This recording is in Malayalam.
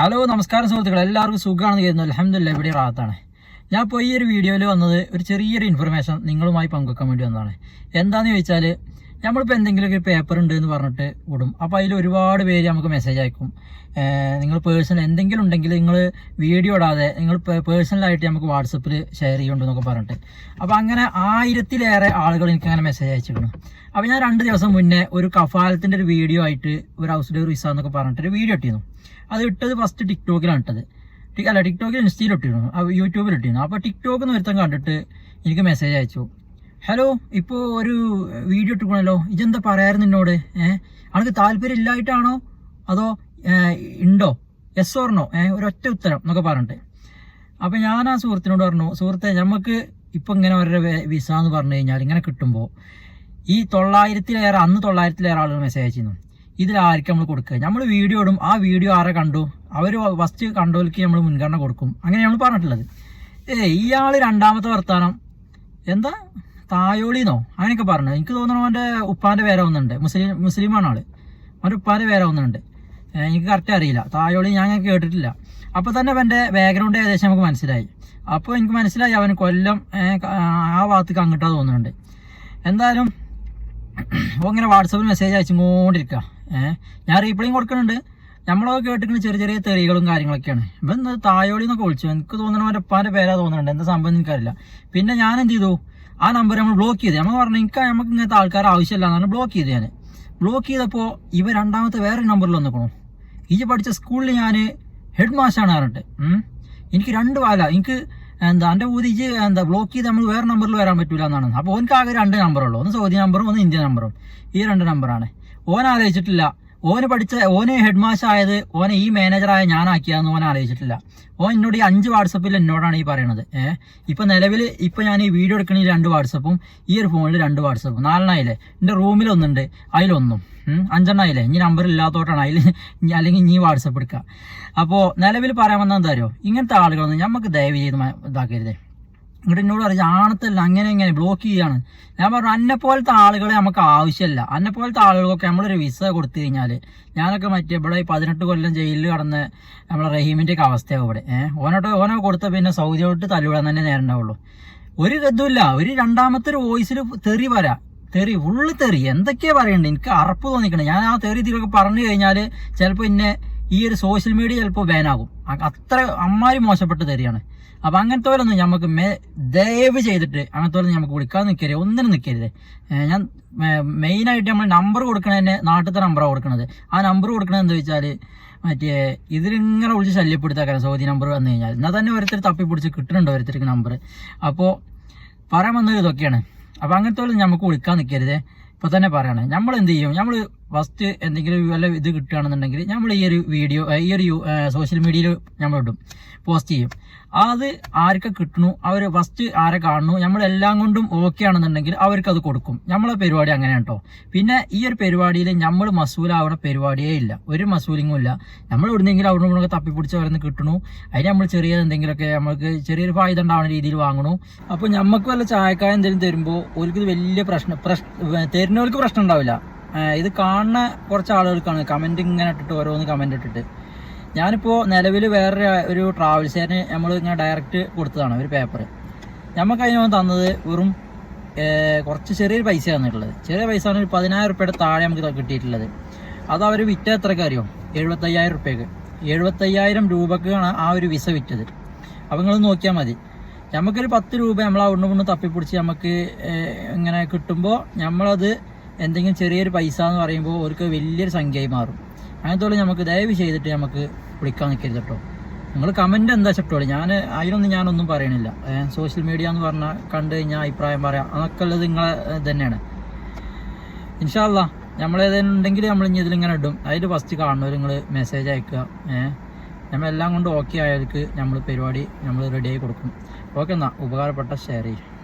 ഹലോ നമസ്കാരം സുഹൃത്തുക്കൾ എല്ലാവർക്കും സുഖമാണെന്ന് കരുതുന്നു. അലഹമില്ല ഇവിടെ റാത്താണ്. ഞാൻ ഇപ്പോൾ ഈ ഒരു വീഡിയോയിൽ വന്നത് ഒരു ചെറിയൊരു ഇൻഫർമേഷൻ നിങ്ങളുമായി പങ്കുവെക്കാൻ വേണ്ടി വന്നതാണ്. എന്താണെന്ന് ചോദിച്ചാൽ നമ്മളിപ്പോൾ എന്തെങ്കിലുമൊക്കെ പേപ്പർ ഉണ്ട് എന്ന് പറഞ്ഞിട്ട് വിടും. അപ്പോൾ അതിൽ ഒരുപാട് പേര് നമുക്ക് മെസ്സേജ് അയക്കും. നിങ്ങൾ പേഴ്സണൽ എന്തെങ്കിലും ഉണ്ടെങ്കിൽ നിങ്ങൾ വീഡിയോ ഇടാതെ നിങ്ങൾ പേഴ്സണലായിട്ട് നമുക്ക് വാട്സപ്പിൽ ഷെയർ ചെയ്യുന്നുണ്ടെന്നൊക്കെ പറഞ്ഞിട്ട്. അപ്പോൾ അങ്ങനെ ആയിരത്തിലേറെ ആളുകൾ എനിക്ക് അങ്ങനെ മെസ്സേജ് അയച്ചിരുന്നു അപ്പോൾ ഞാൻ രണ്ട് ദിവസം മുന്നേ ഒരു കഫാലത്തിന്റെ ഒരു വീഡിയോ ആയിട്ട് ഒരു ഹൗസ് ഡോർ വിസ എന്നൊക്കെ പറഞ്ഞിട്ട് ഒരു വീഡിയോ ഇട്ടിരുന്നു. അത് ഇട്ടത് ഫസ്റ്റ് ടിക്ടോക്കിലാണ് ഇട്ടത്. അല്ല ടിക്ടോക്കിൽ ഇൻസ്റ്റയിൽ ഇട്ടിരുന്നു. യൂട്യൂബിൽ ഇട്ടിരുന്നു. അപ്പോൾ ടിക്ടോക്ക് എന്ന് ഒരുത്തം കണ്ടിട്ട് എനിക്ക് മെസ്സേജ് അയച്ചു. ഹലോ ഇപ്പോൾ ഒരു വീഡിയോ ഇട്ടിക്കണല്ലോ ഇതെന്താ പറയായിരുന്നു നിന്നോട്? ഏഹ് അനക്ക് താല്പര്യം ഇല്ലായിട്ടാണോ അതോ ഉണ്ടോ എസ് ഓർണോ ഏഹ് ഒരൊറ്റ ഉത്തരം എന്നൊക്കെ പറഞ്ഞിട്ട്. അപ്പോൾ ഞാൻ ആ സുഹൃത്തിനോട് പറഞ്ഞു സുഹൃത്തെ നമുക്ക് ഇപ്പം ഇങ്ങനെ അവരുടെ വിസ എന്ന് പറഞ്ഞു കഴിഞ്ഞാൽ ഇങ്ങനെ കിട്ടുമ്പോൾ ഈ തൊള്ളായിരത്തിലേറെ അന്ന് തൊള്ളായിരത്തിലേറെ ആളുകൾ മെസ്സേജ് അയച്ചിരുന്നു. ഇതിലായിരിക്കും നമ്മൾ കൊടുക്കുക. നമ്മൾ വീഡിയോ ഇടും. ആ വീഡിയോ ആരെ കണ്ടു? അവർ ഫസ്റ്റ് കണ്ടോൽക്ക് നമ്മൾ മുൻഗണന കൊടുക്കും. അങ്ങനെ നമ്മൾ പറഞ്ഞിട്ടുള്ളത്. ഏ ഇയാൾ രണ്ടാമത്തെ വർത്താനം. എന്താ? തായോളിന്നോ? അങ്ങനെയൊക്കെ പറഞ്ഞു എനിക്ക് തോന്നുന്നു അവന്റെ ഉപ്പാന്റെ പേര ഒന്നുണ്ട് മുസ്ലിം മുസ്ലിമാണ് ആൾ. അവന്റെ ഉപ്പാന്റെ പേര ഒന്നുണ്ട് എനിക്ക് കറക്റ്റ് അറിയില്ല. തായോളി ഞാൻ അങ്ങനെ കേട്ടിട്ടില്ല. അപ്പോൾ തന്നെ അവന്റെ ബാക്ക്ഗ്രൗണ്ട് ഏകദേശം നമുക്ക് മനസ്സിലായി. അപ്പോൾ എനിക്ക് മനസ്സിലായി അവൻ കൊല്ലം ആ ഭാഗത്തേക്ക് അങ്ങോട്ടാ തോന്നുന്നുണ്ട്. എന്തായാലും അപ്പോൾ ഇങ്ങനെ വാട്സപ്പിൽ മെസ്സേജ് അയച്ചുകൊണ്ടിരിക്കുക ഞാൻ റീപ്ലേയും കൊടുക്കുന്നുണ്ട് നമ്മളൊക്കെ കേട്ടിരിക്കുന്ന ചെറിയ ചെറിയ തെറികളും കാര്യങ്ങളൊക്കെയാണ്. ഇപ്പം ഇന്ന് തായോളി എന്നൊക്കെ വിളിച്ചു. എനിക്ക് തോന്നണ അവന്റെ ഉപ്പാന്റെ പേരാ തോന്നുന്നുണ്ട് എന്താ സംഭവം എനിക്കറിയില്ല. പിന്നെ ഞാൻ എന്ത് ചെയ്തു? ആ നമ്പർ നമ്മൾ ബ്ലോക്ക് ചെയ്തു. നമ്മൾ പറഞ്ഞു എനിക്ക് നമുക്ക് ഇങ്ങനത്തെ ആൾക്കാർ ആവശ്യമില്ല എന്നാണ് ബ്ലോക്ക് ചെയ്ത് ഞാൻ ബ്ലോക്ക് ചെയ്തപ്പോൾ ഇവ രണ്ടാമത്തെ വേറെ നമ്പറിൽ വന്നിക്കണു. ഈ പഠിച്ച സ്കൂളിൽ ഞാൻ ഹെഡ് മാസ്റ്റാണ് പറഞ്ഞിട്ട്. എനിക്ക് രണ്ട് വാല എനിക്ക് എന്താ എന്റെ ഊതി ഇജ് എന്താ ബ്ലോക്ക് ചെയ്ത് നമ്മൾ വേറെ നമ്പറിൽ വരാൻ പറ്റൂല എന്നാണ്. അപ്പോൾ ആകെ രണ്ട് നമ്പറുള്ളൂ ഒന്ന് സൗദി നമ്പറും ഒന്ന് ഇന്ത്യൻ നമ്പറും ഈ രണ്ട് നമ്പറാണ് ഓൻ ആലോചിച്ചിട്ടില്ല. ഓന് പഠിച്ച ഓന് ഹെഡ് മാസ്റ്റർ ആയത് ഓനെ ഈ മാനേജറായ ഞാനാക്കിയാന്ന് ഓൻ ആലോചിച്ചിട്ടില്ല. ഓൻ എന്നോട് ഈ അഞ്ച് വാട്സപ്പിൽ എന്നോടാണ് ഈ പറയണത്. ഏഹ് ഇപ്പൊ നിലവിൽ ഇപ്പൊ ഞാൻ ഈ വീഡിയോ എടുക്കണ ഈ രണ്ട് വാട്സപ്പും ഈ ഒരു ഫോണിൽ രണ്ട് വാട്സപ്പും നാലെണ്ണായില്ലേ? എന്റെ റൂമിലൊന്നുണ്ട് അതിലൊന്നും. അഞ്ചെണ്ണായില്ലേ? ഇനി നമ്പർ ഇല്ലാത്തോട്ടാണ് അതിൽ അല്ലെങ്കിൽ ഇനി വാട്സപ്പ് എടുക്കുക അപ്പോൾ നിലവിൽ പറയാൻ വന്നാൽ എന്താ അറിയോ? ഇങ്ങനത്തെ ആളുകളൊന്നും നമുക്ക് ദയവ് ചെയ്ത് ഇതാക്കരുതേ. ഇങ്ങോട്ട് എന്നോട് പറഞ്ഞു ആണത്തല്ല അങ്ങനെ ഇങ്ങനെ ബ്ലോക്ക് ചെയ്യാണ്. ഞാൻ പറഞ്ഞു അന്നെ പോലത്തെ ആളുകളെ നമുക്ക് ആവശ്യമില്ല അന്നെ പോലത്തെ ആളുകൾക്കൊക്കെ നമ്മളൊരു വിസ കൊടുത്തു കഴിഞ്ഞാൽ ഞാനൊക്കെ മറ്റേ ഇവിടെ ഈ പതിനെട്ട് കൊല്ലം ജയിലിൽ കടന്ന് നമ്മളെ റഹീമിന്റെ ഒക്കെ അവസ്ഥയാണ് ഇവിടെ. ഏഹ് ഓനോട്ട് ഓനോ കൊടുത്ത പിന്നെ സൗദിയോട്ട് തല്ലുവിടാൻ തന്നെ നേരിണ്ടാവുള്ളൂ ഒരു ഗതുമില്ല ഒരു രണ്ടാമത്തെ ഒരു വോയിസിൽ തെറി വരാ. തെറി ഫുള്ള് തെറി. എന്തൊക്കെയാ പറയണ്ടേ? എനിക്ക് അറപ്പ് തോന്നിക്കണേ. ഞാൻ ആ തെറി ഇതിലൊക്കെ പറഞ്ഞു കഴിഞ്ഞാൽ ചിലപ്പോൾ ഇന്നെ ഈ ഒരു സോഷ്യൽ മീഡിയ ചിലപ്പോൾ ബാനാകും അത്ര അമ്മാരി മോശപ്പെട്ട തരികയാണ്. അപ്പൊ അങ്ങനത്തെ പോലെ ഒന്നും നമുക്ക് ദയവ് ചെയ്തിട്ട് അങ്ങനത്തെ പോലെ നമുക്ക് കൊടുക്കാതെ നിൽക്കരുത് ഒന്നിനും നിൽക്കരുത് ഞാൻ മെയിനായിട്ട് നമ്മൾ നമ്പർ കൊടുക്കണതന്നെ നാട്ടിലത്തെ നമ്പറാണ് കൊടുക്കണത്. ആ നമ്പർ കൊടുക്കണത് എന്താ വെച്ചാൽ മറ്റേ ഇതിലിങ്ങനെ വിളിച്ച് ശല്യപ്പെടുത്താക്കാൻ സൗദി നമ്പർ വന്നു കഴിഞ്ഞാൽ. എന്നാൽ തന്നെ ഓരോരുത്തർ തപ്പി പിടിച്ച് കിട്ടുന്നുണ്ട് ഓരോരുത്തർക്ക് നമ്പർ അപ്പോൾ പറയാൻ വന്നത് ഇതൊക്കെയാണ്. അപ്പോൾ അങ്ങനത്തെ പോലെ നമുക്ക് വിളിക്കാൻ നിൽക്കരുത് ഇപ്പോൾ തന്നെ പറയണേ. നമ്മൾ എന്ത് ചെയ്യും? നമ്മൾ ഫസ്റ്റ് എന്തെങ്കിലും വല്ല ഇത് കിട്ടുകയാണെന്നുണ്ടെങ്കിൽ നമ്മൾ ഈ ഒരു വീഡിയോ ഈ ഒരു സോഷ്യൽ മീഡിയയിൽ നമ്മൾ ഇടും പോസ്റ്റ് ചെയ്യും. അത് ആർക്ക് കിട്ടണു അവർ ഫസ്റ്റ് ആരെ കാണുന്നു നമ്മൾ എല്ലാം കൊണ്ടും ഓക്കെ ആണെന്നുണ്ടെങ്കിൽ അവർക്ക് അത് കൊടുക്കും. നമ്മളെ പരിപാടി അങ്ങനെയാണ് കേട്ടോ പിന്നെ ഈ ഒരു പരിപാടിയിൽ നമ്മൾ മസൂലാവണ പരിപാടിയേ ഇല്ല. ഒരു മസൂലിങ്ങും ഇല്ല. നമ്മൾ എവിടുന്നെങ്കിലും അവിടെ നിന്നൊക്കെ തപ്പിപ്പിടിച്ച് അവരെന്ന് കിട്ടണു. അതിന് നമ്മൾ ചെറിയ എന്തെങ്കിലുമൊക്കെ നമുക്ക് ചെറിയൊരു ഫായ്ദ ഉണ്ടാവുന്ന രീതിയിൽ വാങ്ങണു. അപ്പോൾ നമുക്ക് വല്ല ചായക്കായ എന്തെങ്കിലും തരുമ്പോൾ ഓർക്ക് വലിയ പ്രശ്നം പ്രശ്ന തരുന്നവർക്ക് പ്രശ്നം ഉണ്ടാവില്ല. ഇത് കാണുന്ന കുറച്ച് ആളുകൾക്കാണ് കമന്റ് ഇങ്ങനെ ഇട്ടിട്ട് ഓരോന്ന് കമന്റ് ഇട്ടിട്ട്. ഞാനിപ്പോൾ നിലവിൽ വേറൊരു ഒരു ട്രാവൽസിന് നമ്മൾ ഇങ്ങനെ ഡയറക്റ്റ് കൊടുത്തതാണ് ഒരു പേപ്പർ നമുക്ക് അതിന് തന്നത് വെറും കുറച്ച് ചെറിയൊരു പൈസ തന്നിട്ടുള്ളത് ചെറിയ പൈസ ആണ് ഒരു പതിനായിരം റുപ്യയുടെ താഴെ നമുക്ക് കിട്ടിയിട്ടുള്ളത്. അത് അവർ വിറ്റ എത്രയ്ക്ക് അറിയോ? എഴുപത്തയ്യായിരം റുപ്യക്ക് എഴുപത്തയ്യായിരം രൂപക്കാണ് ആ ഒരു വിസ വിറ്റത്. അപ്പോൾ നിങ്ങൾ നോക്കിയാൽ മതി. നമുക്കൊരു പത്ത് രൂപ നമ്മൾ അവിടുന്ന് കൊണ്ട് തപ്പിപ്പിടിച്ച് നമുക്ക് ഇങ്ങനെ കിട്ടുമ്പോൾ നമ്മളത് എന്തെങ്കിലും ചെറിയൊരു പൈസ എന്ന് പറയുമ്പോൾ അവർക്ക് വലിയൊരു സംഖ്യയായി മാറും. അങ്ങനത്തോളം നമുക്ക് ദയവ് ചെയ്തിട്ട് നമുക്ക് വിളിക്കാൻ നിൽക്കരുത് കേട്ടോ നിങ്ങൾ കമന്റ് എന്താ ചെട്ടോളി ഞാൻ അതിനൊന്നും ഞാനൊന്നും പറയണില്ല. സോഷ്യൽ മീഡിയ എന്ന് പറഞ്ഞാൽ കണ്ടു കഴിഞ്ഞാൽ അഭിപ്രായം പറയാം. അതൊക്കെ ഉള്ളത് നിങ്ങളെ തന്നെയാണ്. ഇൻഷാല്ല നമ്മളേതെങ്കിലും ഉണ്ടെങ്കിൽ നമ്മൾ ഇനി ഇതിലിങ്ങനെ ഇടും. അതിൽ ഫസ്റ്റ് കാണുന്നവർ നിങ്ങൾ മെസ്സേജ് അയക്കുക. ഏഹ് നമ്മളെല്ലാം കൊണ്ട് ഓക്കെ ആയവർക്ക് നമ്മൾ പരിപാടി നമ്മൾ റെഡിയായി കൊടുക്കും. ഓക്കെ എന്നാൽ ഉപകാരപ്പെട്ട ഷെയർ ചെയ്യും.